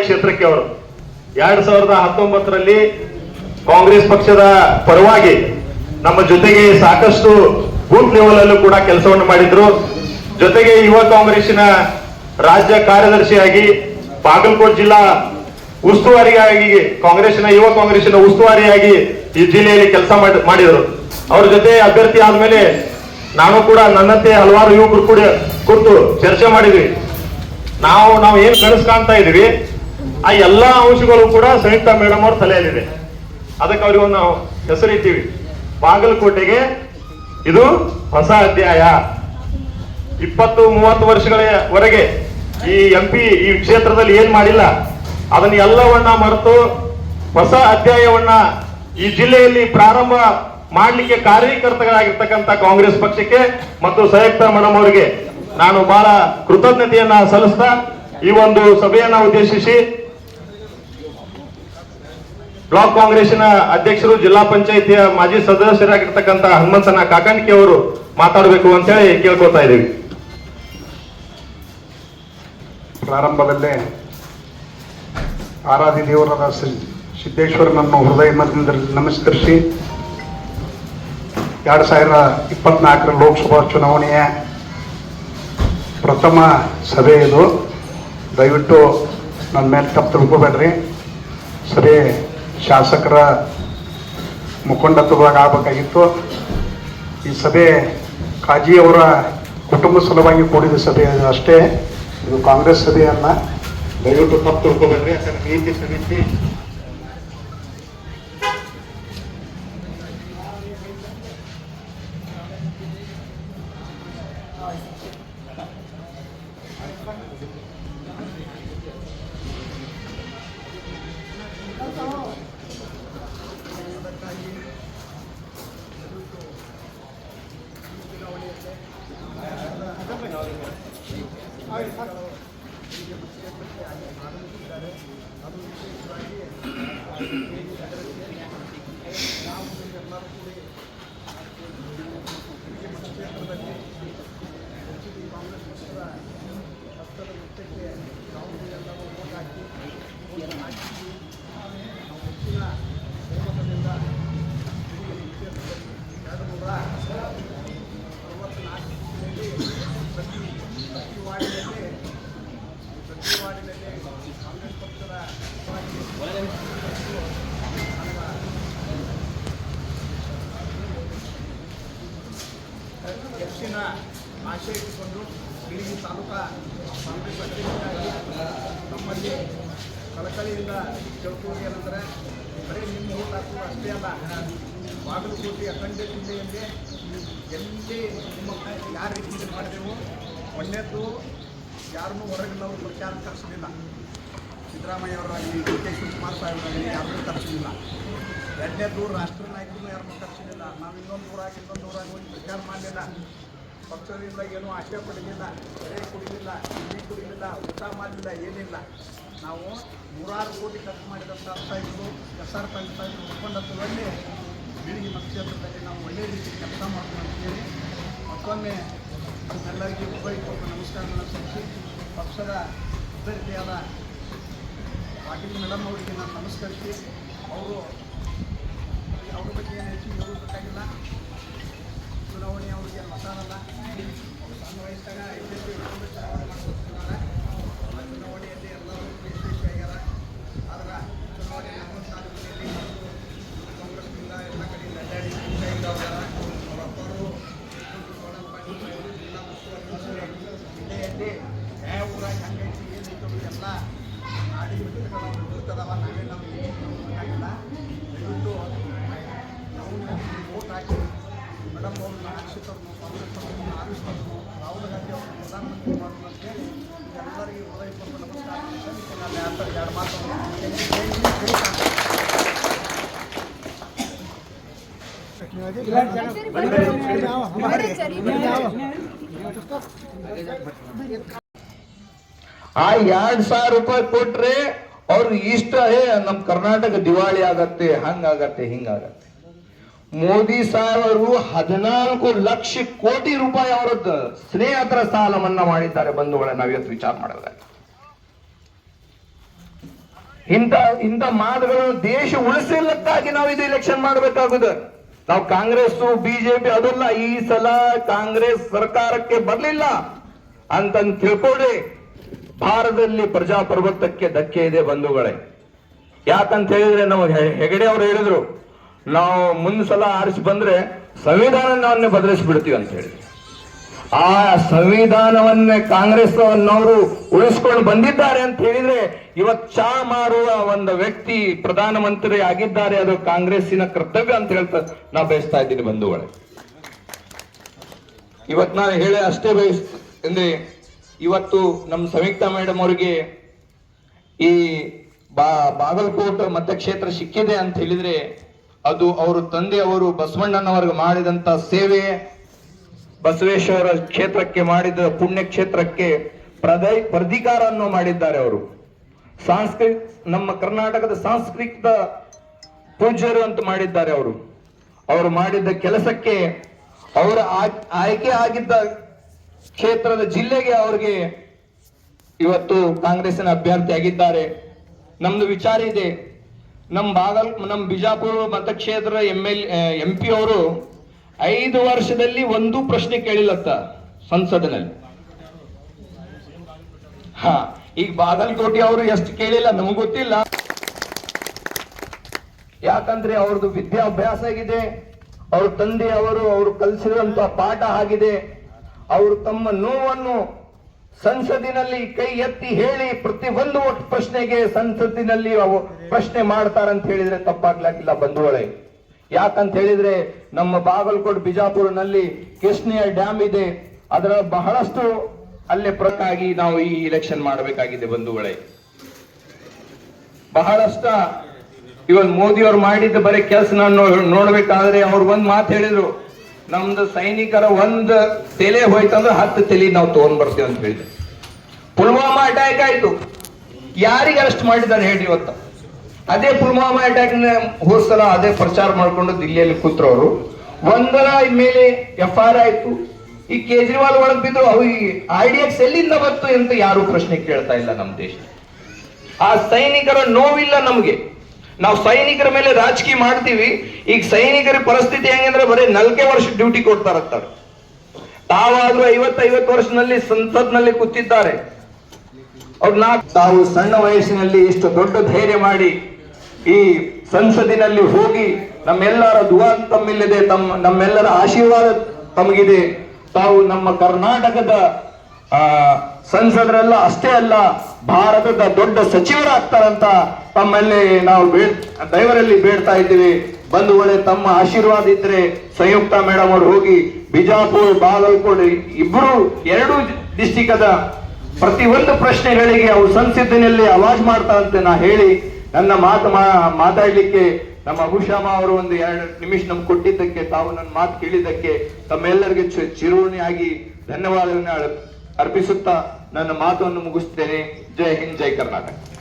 ಕ್ಷೇತ್ರಕ್ಕೆ ಅವರು. ಎರಡ್ ಸಾವಿರದ ಹತ್ತೊಂಬತ್ತರಲ್ಲಿ ಕಾಂಗ್ರೆಸ್ ಪಕ್ಷದ ಪರವಾಗಿ ನಮ್ಮ ಜೊತೆಗೆ ಸಾಕಷ್ಟು ಬೂತ್ ಲೆವೆಲ್ ಅಲ್ಲೂ ಕೂಡ ಕೆಲಸವನ್ನು ಮಾಡಿದ್ರು. ಜೊತೆಗೆ ಯುವ ಕಾಂಗ್ರೆಸ್ಸಿನ ರಾಜ್ಯ ಕಾರ್ಯದರ್ಶಿಯಾಗಿ ಬಾಗಲಕೋಟ್ ಜಿಲ್ಲಾ ಉಸ್ತುವಾರಿಯಾಗಿ ಕಾಂಗ್ರೆಸ್ನ ಯುವ ಕಾಂಗ್ರೆಸ್ನ ಉಸ್ತುವಾರಿಯಾಗಿ ಈ ಜಿಲ್ಲೆಯಲ್ಲಿ ಕೆಲಸ ಮಾಡಿದರು. ಅವ್ರ ಜೊತೆ ಅಭ್ಯರ್ಥಿ ಆದ್ಮೇಲೆ ನಾನು ಕೂಡ ನನ್ನಂತೆ ಹಲವಾರು ಯುವಕರು ಕೂಡ ಕೂತು ಚರ್ಚೆ ಮಾಡಿದ್ವಿ. ನಾವು ನಾವು ಏನ್ ಕನಸು ಕಾಣ್ತಾ ಇದೀವಿ ಆ ಎಲ್ಲಾ ಅಂಶಗಳು ಕೂಡ ಸಂಯುಕ್ತ ಮೇಡಮ್ ಅವ್ರ ತಲೆಯಲ್ಲಿದೆ. ಅದಕ್ಕೆ ಅವ್ರಿಗೆ ಒಂದು ನಾವು ಹೆಸರಿತೀವಿ ಬಾಗಲಕೋಟೆಗೆ ಇದು ಹೊಸ ಅಧ್ಯಾಯ. ಇಪ್ಪತ್ತು ಮೂವತ್ತು ವರ್ಷಗಳವರೆಗೆ ಈ ಎಂ ಪಿ ಈ ಕ್ಷೇತ್ರದಲ್ಲಿ ಏನ್ ಮಾಡಿಲ್ಲ. ಅದನ್ನ ಎಲ್ಲವನ್ನ ಮರೆತು ಹೊಸ ಅಧ್ಯಾಯವನ್ನ ಈ ಜಿಲ್ಲೆಯಲ್ಲಿ ಪ್ರಾರಂಭ ಮಾಡಲಿಕ್ಕೆ ಕಾರ್ಯಕರ್ತರಾಗಿರ್ತಕ್ಕಂಥ ಕಾಂಗ್ರೆಸ್ ಪಕ್ಷಕ್ಕೆ ಮತ್ತು ಸಂಯುಕ್ತ ಮೇಡಮ್ ಅವರಿಗೆ ನಾನು ಬಹಳ ಕೃತಜ್ಞತೆಯನ್ನ ಸಲ್ಲಿಸ್ತಾ ಈ ಒಂದು ಸಭೆಯನ್ನ ಉದ್ದೇಶಿಸಿ ಬ್ಲಾಕ್ ಕಾಂಗ್ರೆಸ್ನ ಅಧ್ಯಕ್ಷರು ಜಿಲ್ಲಾ ಪಂಚಾಯಿತಿಯ ಮಾಜಿ ಸದಸ್ಯರಾಗಿರ್ತಕ್ಕಂಥ ಹನುಮಂತನ ಕಾಕಾಣಿಕೆ ಅವರು ಮಾತಾಡಬೇಕು ಅಂತ ಹೇಳಿ ಕೇಳ್ಕೊತಾ ಇದ್ದೀವಿ. ಪ್ರಾರಂಭದಲ್ಲೇ ಆರಾಧ್ಯ ದೇವರಾದ ಸಿದ್ದೇಶ್ವರನನ್ನು ಹೃದಯದಿಂದ ನಮಸ್ಕರಿಸಿ, ಎರಡು ಸಾವಿರದ ಇಪ್ಪತ್ನಾಲ್ಕರ ಲೋಕಸಭಾ ಚುನಾವಣೆಯ ಪ್ರಥಮ ಸಭೆ ಇದು. ದಯವಿಟ್ಟು ನನ್ನ ಮೇಲೆ ತಪ್ಪು ತಿಳ್ಕೊಬೇಡ್ರಿ. ಸಭೆ ಶಾಸಕರ ಮುಖಂಡತ್ವದಾಗ ಆಗಬೇಕಾಗಿತ್ತು. ಈ ಸಭೆ ಕಾಜಿಯವರ ಕುಟುಂಬ ಸಲುವಾಗಿ ಕೂಡಿದ ಸಭೆ ಅಷ್ಟೇ. ಇದು ಕಾಂಗ್ರೆಸ್ ಸಭೆಯನ್ನು ದಯವಿಟ್ಟು ತಪ್ಪು ತಿಳ್ಕೊಬೇಡ್ರಿ. ಯಾಕಂದ್ರೆ ನೀತಿ ಸಮಿತಿ Hayır, hayır. ತಾಲೂಕಾ ಕಾಂಗ್ರೆಸ್ ಅಧ್ಯಕ್ಷರಾಗಿ ನಮ್ಮಲ್ಲಿ ಕಳಕಳಿಯಿಂದ ಕೇಳ್ಕೊಳ್ಳೋದು ಏನಂದರೆ ಬರೀ ನಿಮ್ಮ ಓಟ್ ಅಷ್ಟೇ ಅಲ್ಲ, ಬಾಗಲಕೋಟೆ ಅಖಂಡ ಜಿಲ್ಲೆಯಲ್ಲಿ ಎಲ್ಲಿ ನಿಮ್ಮ ಯಾವ ರೀತಿ ಮಾಡಿದೆವು ಒಳ್ಳೆಯದು ಯಾರನ್ನೂ ಹೊರಗೆ ನಾವು ಪ್ರಚಾರ ತರಿಸಲಿಲ್ಲ ಸಿದ್ದರಾಮಯ್ಯ ಅವರಾಗಲಿ, ಡಿ ಕೆ ಶಿವಕುಮಾರ್ ಸಾಹೇಬರಾಗಲಿ ಯಾರನ್ನೂ ತರಿಸಲಿಲ್ಲ ಎರಡನೇದು ರಾಷ್ಟ್ರ ನಾಯಕರನ್ನು ಯಾರನ್ನೂ ತರಿಸಲಿಲ್ಲ ನಾವು ಇನ್ನೊಂದು ಊರಾಗಿ ಇನ್ನೊಂದು ಊರಾಗಿ ಹೋಗಿ ಪ್ರಚಾರ ಮಾಡಲಿಲ್ಲ. ಪಕ್ಷದಿಂದ ಏನೂ ಆಶೆ ಪಡಲಿಲ್ಲ ಬೆಳೆ ಕುಡಿಲಿಲ್ಲ, ತಿಂಡಿ ಕುಡಿಲಿಲ್ಲ, ಊಟ ಮಾಡಲಿಲ್ಲ, ಏನಿಲ್ಲ. ನಾವು ನೂರಾರು ಕೋಟಿ ಖರ್ಚು ಮಾಡಿದಂಥ ಸಾಹೇಬರು ಎಸ್ ಆರ್ ಪಂಚ ಒಪ್ಪಂದದಲ್ಲಿ ಬೀಳಿಗೆ ನಕ್ಷತ್ರದಲ್ಲಿ ನಾವು ಒಳ್ಳೆಯ ರೀತಿ ಕೆಲಸ ಮಾಡ್ಕೊಂಡಿದ್ದೀವಿ ಮತ್ತೊಮ್ಮೆ ಎಲ್ಲರಿಗೂ ಉಪಯುಕ್ತ ನಮಸ್ಕಾರಗಳನ್ನು ಸಲ್ಲಿಸಿ ಪಕ್ಷದ ಅಭ್ಯರ್ಥಿಯಾದ ಪಾಟೀಲ್ ಮೇಡಮ್ ಅವರಿಗೆ ನಾನು ನಮಸ್ಕರಿಸಿ ಅವರು ಅವ್ರ ಬಗ್ಗೆ ಏನು ಹೆಚ್ಚು ಹೇಳಬೇಕಾಗಿಲ್ಲ ಚುನಾವಣೆ ಅವರಿಗೆ ಅವ್ರು ಸಣ್ಣ ವಯಸ್ಸಾಗ ಇಟ್ಕೊಂಡು ಚುನಾವಣೆ ಆ ಎರಡ್ ಸಾವಿರ ರೂಪಾಯಿ ಕೊಟ್ರೆ ಅವ್ರು ಇಷ್ಟ ನಮ್ ಕರ್ನಾಟಕ ದಿವಾಳಿ ಆಗತ್ತೆ ಹಂಗಾಗತ್ತೆ ಹಿಂಗಾಗತ್ತೆ ಮೋದಿ ಸಾಹೇಬರು ಹದಿನಾಲ್ಕು ಲಕ್ಷ ಕೋಟಿ ರೂಪಾಯಿ ಅವರದ್ದು ಸ್ನೇಹಿತರ ಸಾಲ ಮನ್ನಾ ಮಾಡಿದ್ದಾರೆ ಬಂಧುಗಳೇ, ನಾವಿವತ್ತು ವಿಚಾರ ಮಾಡಿದ್ರೆ ಇಂಥ ಇಂಥ ಮಾತುಗಳನ್ನು ದೇಶ ಉಳಿಸಲಿಕ್ಕಾಗಿ ನಾವು ಇದು ಎಲೆಕ್ಷನ್ ಮಾಡಬೇಕಾಗುದು. ನಾವು ಕಾಂಗ್ರೆಸ್ ಬಿಜೆಪಿ ಅದಲ್ಲ ಈ ಸಲ ಕಾಂಗ್ರೆಸ್ ಸರ್ಕಾರಕ್ಕೆ ಬರಲಿಲ್ಲ ಅಂತಂದು ತಿಳ್ಕೊಳ್ಳಿ ಭಾರತದಲ್ಲಿ ಪ್ರಜಾಪ್ರಭುತ್ವಕ್ಕೆ ಧಕ್ಕೆ ಇದೆ ಬಂಧುಗಳೇ. ಯಾಕಂತ ಹೇಳಿದ್ರೆ ನಾವು ಹೆಗಡೆ ಅವರು ಹೇಳಿದ್ರು, ನಾವು ಮುಂದ್ ಸಲ ಆರಿಸಿ ಬಂದ್ರೆ ಸಂವಿಧಾನವನ್ನೇ ಬದಲಿಸಿ ಬಿಡ್ತೀವಿ ಅಂತ ಹೇಳಿ ಆ ಸಂವಿಧಾನವನ್ನೇ ಕಾಂಗ್ರೆಸ್ ಅನ್ನೋರು ಉಳಿಸ್ಕೊಂಡು ಬಂದಿದ್ದಾರೆ ಅಂತ ಹೇಳಿದ್ರೆ ಇವತ್ ಚಾ ಮಾರುವ ಒಂದು ವ್ಯಕ್ತಿ ಪ್ರಧಾನಮಂತ್ರಿ ಆಗಿದ್ದಾರೆ, ಅದು ಕಾಂಗ್ರೆಸ್ಸಿನ ಕರ್ತವ್ಯ ಅಂತ ಹೇಳ್ತಾ ನಾ ಬಯಸ್ತಾ ಇದ್ದೀನಿ ಬಂಧುಗಳೇ. ಇವತ್ ನಾನು ಹೇಳ ಅಷ್ಟೇ ಬಯಸ್ ಅಂದ್ರೆ ಇವತ್ತು ನಮ್ಮ ಸಂಯುಕ್ತ ಮೇಡಮ್ ಅವರಿಗೆ ಈ ಬಾ, ಬಾಗಲಕೋಟ ಮತಕ್ಷೇತ್ರ ಸಿಕ್ಕಿದೆ ಅಂತ ಹೇಳಿದ್ರೆ ಅದು ಅವರು ತಂದೆ ಅವರು ಬಸವಣ್ಣನವರಿಗೆ ಮಾಡಿದಂತ ಸೇವೆ ಬಸವೇಶ್ವರ ಕ್ಷೇತ್ರಕ್ಕೆ ಮಾಡಿದ ಪುಣ್ಯ ಕ್ಷೇತ್ರಕ್ಕೆ ಪ್ರದೈ ಪ್ರಧಿಕಾರವನ್ನು ಮಾಡಿದ್ದಾರೆ ಅವರು. ಸಾಂಸ್ಕೃತಿಕ ನಮ್ಮ ಕರ್ನಾಟಕದ ಸಾಂಸ್ಕೃತಿಕ ಪೂಜ್ಯರು ಅಂತ ಮಾಡಿದ್ದಾರೆ ಅವರು. ಅವರು ಮಾಡಿದ್ದ ಕೆಲಸಕ್ಕೆ ಅವರ ಆಯ್ಕೆ ಆಗಿದ್ದ ಕ್ಷೇತ್ರದ ಜಿಲ್ಲೆಗೆ ಅವರಿಗೆ ಇವತ್ತು ಕಾಂಗ್ರೆಸ್ಸಿನ ಅಭ್ಯರ್ಥಿ ಆಗಿದ್ದಾರೆ. ನಮ್ದು ವಿಚಾರ ಇದೆ. ನಮ್ಮ ಬಾಗಲ್ ನಮ್ಮ ಬಿಜಾಪುರ ಮತಕ್ಷೇತ್ರ ಎಂ ಎಲ್, ಎಂ ಪಿ ಅವರು ಐದು ವರ್ಷದಲ್ಲಿ ಒಂದು ಪ್ರಶ್ನೆ ಕೇಳಿಲ್ಲತ್ತ ಸಂಸದನಲ್ಲಿ ಹ, ಈಗ ಬಾಗಲಕೋಟೆ ಅವರು ಎಷ್ಟು ಕೇಳಿಲ್ಲ ನಮಗ್ ಗೊತ್ತಿಲ್ಲ. ಯಾಕಂದ್ರೆ ಅವ್ರದ್ದು ವಿದ್ಯಾಭ್ಯಾಸ ಆಗಿದೆ, ಅವ್ರ ತಂದೆ ಅವರು ಅವರು ಕಲಿಸಿದಂತ ಪಾಠ ಆಗಿದೆ, ಅವರು ತಮ್ಮ ನೋವನ್ನು ಸಂಸದಿನಲ್ಲಿ ಕೈ ಎತ್ತಿ ಹೇಳಿ ಪ್ರತಿ ಒಂದು ಪ್ರಶ್ನೆಗೆ ಸಂಸತ್ತಿನಲ್ಲಿ ಪ್ರಶ್ನೆ ಮಾಡ್ತಾರಂತ ಹೇಳಿದ್ರೆ ತಪ್ಪಾಗ್ಲಾಗಿಲ್ಲ ಬಂಧುಗಳೇ. ಯಾಕಂತ ಹೇಳಿದ್ರೆ ನಮ್ಮ ಬಾಗಲಕೋಟ್ ಬಿಜಾಪುರನಲ್ಲಿ ಕೃಷ್ಣೆಯ ಡ್ಯಾಮ್ ಇದೆ. ಅದರ ಬಹಳಷ್ಟು ಅಲ್ಲೇ ಪ್ರಕಾಗಿ ನಾವು ಈ ಇಲೆಕ್ಷನ್ ಮಾಡಬೇಕಾಗಿದೆ ಬಂಧುಗಳೇ. ಬಹಳಷ್ಟ ಇವನ್ ಮೋದಿ ಅವ್ರು ಮಾಡಿದ್ದ ಬರೀ ಕೆಲಸ ನಾನು ನೋಡ್ಬೇಕಾದ್ರೆ ಅವ್ರು ಒಂದ್ ಮಾತು ಹೇಳಿದ್ರು. ನಮ್ದು ಸೈನಿಕರ ಒಂದ್ ತಲೆ ಹೋಯ್ತಂದ್ರೆ ಹತ್ತು ತಲೆ ನಾವು ತಗೊಂಡ್ ಬರ್ತೀವಿ ಅಂತ ಹೇಳಿದ್ರು. ಪುಲ್ವಾಮಾ ಅಟ್ಯಾಕ್ ಆಯ್ತು. ಯಾರಿಗೆ ಅರೆಸ್ಟ್ ಮಾಡಿದ್ದಾರೆ ಹೇಳಿ ಇವತ್ತು? ಅದೇ ಪುಲ್ವಾಮಾ ಅಟ್ಯಾಕ್ ಹೋದ್ ಸಲ ಅದೇ ಪ್ರಚಾರ ಮಾಡ್ಕೊಂಡು ದಿಲ್ಲಿಯಲ್ಲಿ ಕೂತ್ರವರು. ಒಂದರ ಮೇಲೆ ಎಫ್ ಆರ್ ಆಯ್ತು. ಈ ಕೇಜ್ರಿವಾಲ್ ಒಳಗ್ ಬಿದ್ರು, ಅವು ಐ ಡಿ ಎಕ್ಸ್ ಎಲ್ಲಿಂದ ಬಂತು ಅಂತ ಯಾರು ಪ್ರಶ್ನೆ ಕೇಳ್ತಾ ಇಲ್ಲ ನಮ್ಮ ದೇಶ. ಆ ಸೈನಿಕರ ನೋವಿಲ್ಲ ನಮ್ಗೆ. ನಾವು ಸೈನಿಕರ ಮೇಲೆ ರಾಜಕೀಯ ಮಾಡ್ತೀವಿ. ಈಗ ಸೈನಿಕರ ಪರಿಸ್ಥಿತಿ ಹೆಂಗಂದ್ರೆ ಬರೀ ನಲ್ಕೆ ವರ್ಷ ಡ್ಯೂಟಿ ಕೊಡ್ತಾರಂತಾರೆ ತಾವಾದ್ರೂ ಐವತ್ತೈವತ್ತು ವರ್ಷದಲ್ಲಿ ಸಂಸತ್ನಲ್ಲಿ ಕೂತಿದ್ದಾರೆ. ಅವ್ರು ನಾ ತಾವು ಸಣ್ಣ ವಯಸ್ಸಿನಲ್ಲಿ ಇಷ್ಟು ದೊಡ್ಡ ಧೈರ್ಯ ಮಾಡಿ ಈ ಸಂಸದಿನಲ್ಲಿ ಹೋಗಿ ನಮ್ಮೆಲ್ಲರ ದುವಾ ತಮ್ಮಿಲ್ಲದೆ ತಮ್ಮ, ನಮ್ಮೆಲ್ಲರ ಆಶೀರ್ವಾದ ತಮಗಿದೆ. ತಾವು ನಮ್ಮ ಕರ್ನಾಟಕದ ಸಂಸದರೆಲ್ಲ ಅಷ್ಟೇ ಅಲ್ಲ, ಭಾರತದ ದೊಡ್ಡ ಸಚಿವರಾಗ್ತಾರಂತ ತಮ್ಮಲ್ಲಿ ನಾವು ಬೇಡ್, ದೈವರಲ್ಲಿ ಬೇಡ್ತಾ ಇದ್ದೀವಿ. ಬಂದು ಒಳ್ಳೆ ತಮ್ಮ ಆಶೀರ್ವಾದ ಇದ್ರೆ ಸಂಯುಕ್ತ ಮೇಡಮ್ ಅವರು ಹೋಗಿ ಬಿಜಾಪುರ್, ಬಾಗಲಕೋಟೆ ಇಬ್ರು ಎರಡು ಡಿಸ್ಟಿಕ್ ಪ್ರತಿ ಒಂದು ಪ್ರಶ್ನೆಗಳಿಗೆ ಅವರು ಸಂಸತ್ತಿನಲ್ಲಿ ಅವಾಜ್ ಮಾಡ್ತಾ ಅಂತ ನಾ ಹೇಳಿ ನನ್ನ ಮಾತು ಮಾತಾಡ್ಲಿಕ್ಕೆ ನಮ್ಮ ಅಭುಷಾಮ ಅವರು ಒಂದು ಎರಡು ನಿಮಿಷ ನಮ್ಗೆ ಕೊಟ್ಟಿದ್ದಕ್ಕೆ, ತಾವು ನನ್ನ ಮಾತು ಕೇಳಿದ್ದಕ್ಕೆ ತಮ್ಮೆಲ್ಲರಿಗೆ ಚಿ- ಧನ್ಯವಾದಗಳನ್ನ ಧನ್ಯವಾದಗಳನ್ನು ಅರ್ಪಿಸುತ್ತಾ ನನ್ನ ಮಾತನ್ನು ಮುಗಿಸ್ತೇನೆ. ಜೈ ಹಿಂದ್, ಜೈ ಕರ್ನಾಟಕ.